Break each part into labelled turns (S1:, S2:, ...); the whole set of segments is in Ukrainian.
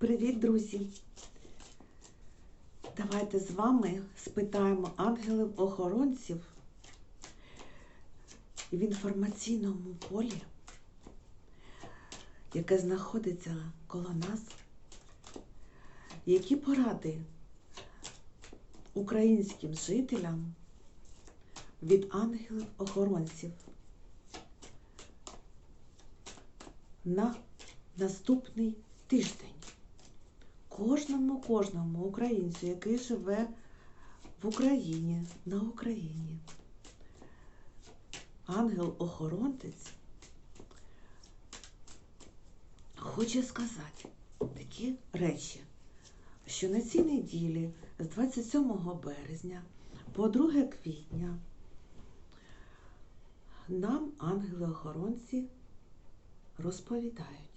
S1: Привіт, друзі! Давайте з вами спитаємо ангелів-охоронців в інформаційному полі, яке знаходиться коло нас, які поради українським жителям від ангелів-охоронців на наступний тиждень. Кожному, кожному українцю, який живе в Україні, на Україні. Ангел-охоронець хоче сказати такі речі, що на цій неділі з 27 березня по 2 квітня нам ангели-охоронці розповідають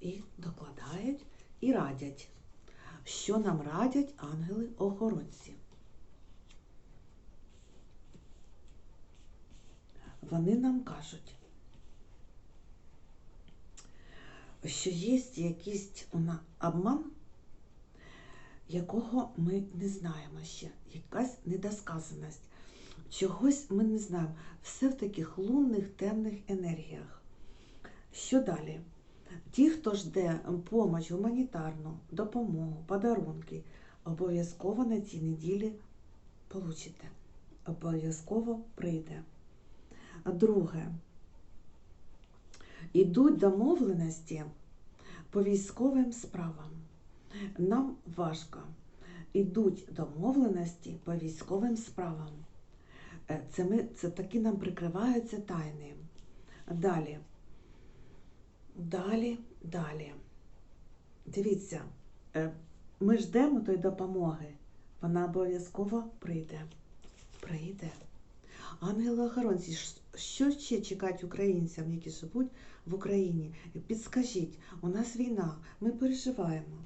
S1: і докладають і радять, що нам радять ангели-охоронці. Вони нам кажуть, що є якийсь обман, якого ми не знаємо ще, якась недосказаність. Чогось ми не знаємо. Все в таких лунних темних енергіях. Що далі? Ті, хто жде помощь гуманітарну, допомогу, подарунки, обов'язково на цій неділі получите. Обов'язково прийде. Друге, ідуть домовленості по військовим справам. Нам важко. Ідуть домовленості по військовим справам. Е, Це, ми, це таки нам прикриваються тайни. Далі. Далі, далі. Дивіться, е, ми ждемо тої допомоги. Вона обов'язково прийде. Прийде. Ангели-охоронці, що ще чекати українцям, які живуть в Україні? Підскажіть, у нас війна, ми переживаємо.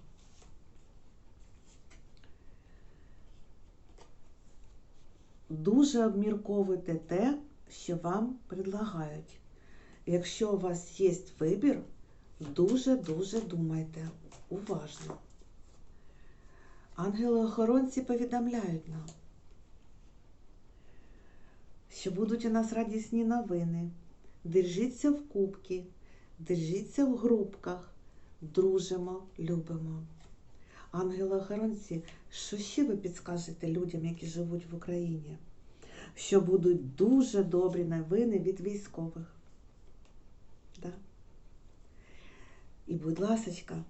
S1: Дуже обмірковуйте те, що вам предлагають. Якщо у вас є вибір, дуже-дуже думайте уважно. Ангели-охоронці повідомляють нам, що будуть у нас радісні новини. Держіться в кубки, держіться в групках, дружимо, любимо. Ангели-охоронці, що ще ви підскажете людям, які живуть в Україні? Що будуть дуже добрі новини від військових. Да? І, будь ласочка,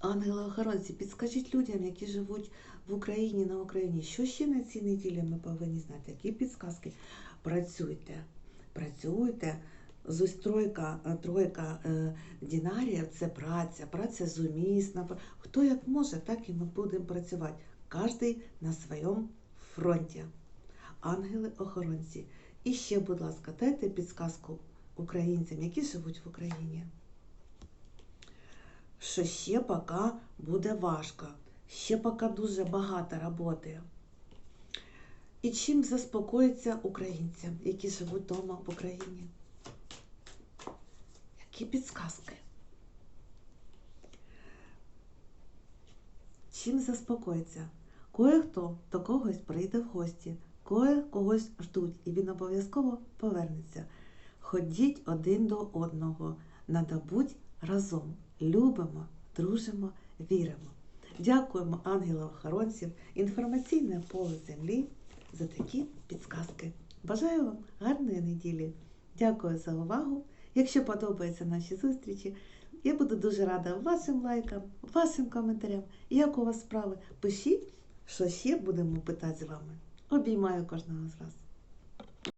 S1: ангели-охоронці, підскажіть людям, які живуть в Україні на Україні, що ще на цій неділі ми повинні знати, які підсказки. Працюйте, працюйте. Ось тройка, тройка е, динаріїв це праця, праця зумісна. Хто як може, так і ми будемо працювати. Кожен на своєму фронті. Ангели-охоронці. І ще, будь ласка, дайте підсказку українцям, які живуть в Україні. Що ще поки буде важко, ще поки дуже багато роботи. І чим заспокоїться українцям, які живуть вдома в Україні? Які підсказки? Чим заспокоїться? Кое-хто до когось прийде в гості, кое когось ждуть, і він обов'язково повернеться. Ходіть один до одного, надо будь разом. Любимо, дружимо, віримо. Дякуємо ангелам-охоронців, інформаційне поле землі за такі підсказки. Бажаю вам гарної неділі. Дякую за увагу. Якщо подобаються наші зустрічі, я буду дуже рада вашим лайкам, вашим коментарям. Як у вас справи? Пишіть, що ще будемо питати з вами. Обіймаю кожного з вас.